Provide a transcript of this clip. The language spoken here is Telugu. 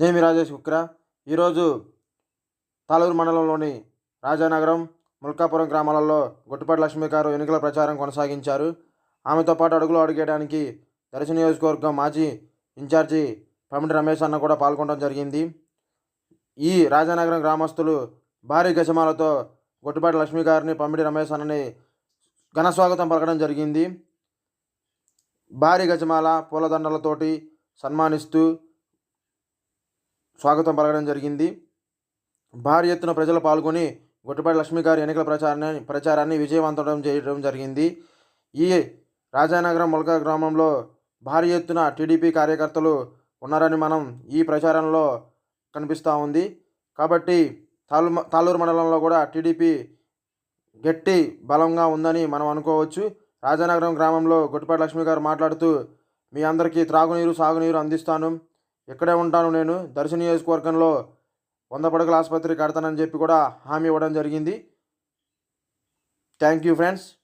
జయమి రాజేష్ కుక్ర. ఈరోజు తాలూరు మండలంలోని రాజానగరం ముల్కాపురం గ్రామాలలో గొట్టిపాటి లక్ష్మి గారు ఎన్నికల ప్రచారం కొనసాగించారు. ఆమెతో పాటు అడుగులు అడిగేయడానికి దర్శన నియోజకవర్గం మాజీ ఇన్ఛార్జి పమిడి రమేష్ అన్న కూడా పాల్గొనడం జరిగింది. ఈ రాజానగరం గ్రామస్తులు భారీ గజమాలతో గొట్టిపాటి లక్ష్మి గారిని పమిడి రమేష్ అన్నని ఘన స్వాగతం పలకడం జరిగింది. భారీ గజమాల పూలదండలతోటి సన్మానిస్తూ స్వాగతం పలకడం జరిగింది. భారీ ఎత్తున ప్రజలు పాల్గొని గొట్టిపాటి లక్ష్మి గారి ఎన్నికల ప్రచారాన్ని ప్రచారాన్ని విజయవంతం చేయడం జరిగింది. ఈ రాజానగరం మొలక గ్రామంలో భారీ ఎత్తున టీడీపీ కార్యకర్తలు ఉన్నారని మనం ఈ ప్రచారంలో కనిపిస్తూ ఉంది. కాబట్టి తాలు తాలూరు మండలంలో కూడా టీడీపీ గట్టి బలంగా ఉందని మనం అనుకోవచ్చు. రాజానగరం గ్రామంలో గొట్టిపాటి లక్ష్మి గారు మాట్లాడుతూ మీ అందరికీ త్రాగునీరు సాగునీరు అందిస్తాను. ఇక్కడే ఉంటాను నేను. దర్శన నియోజకవర్గంలో వంద పడకల ఆసుపత్రి కడతానని చెప్పి కూడా హామీ ఇవ్వడం జరిగింది. Thank you friends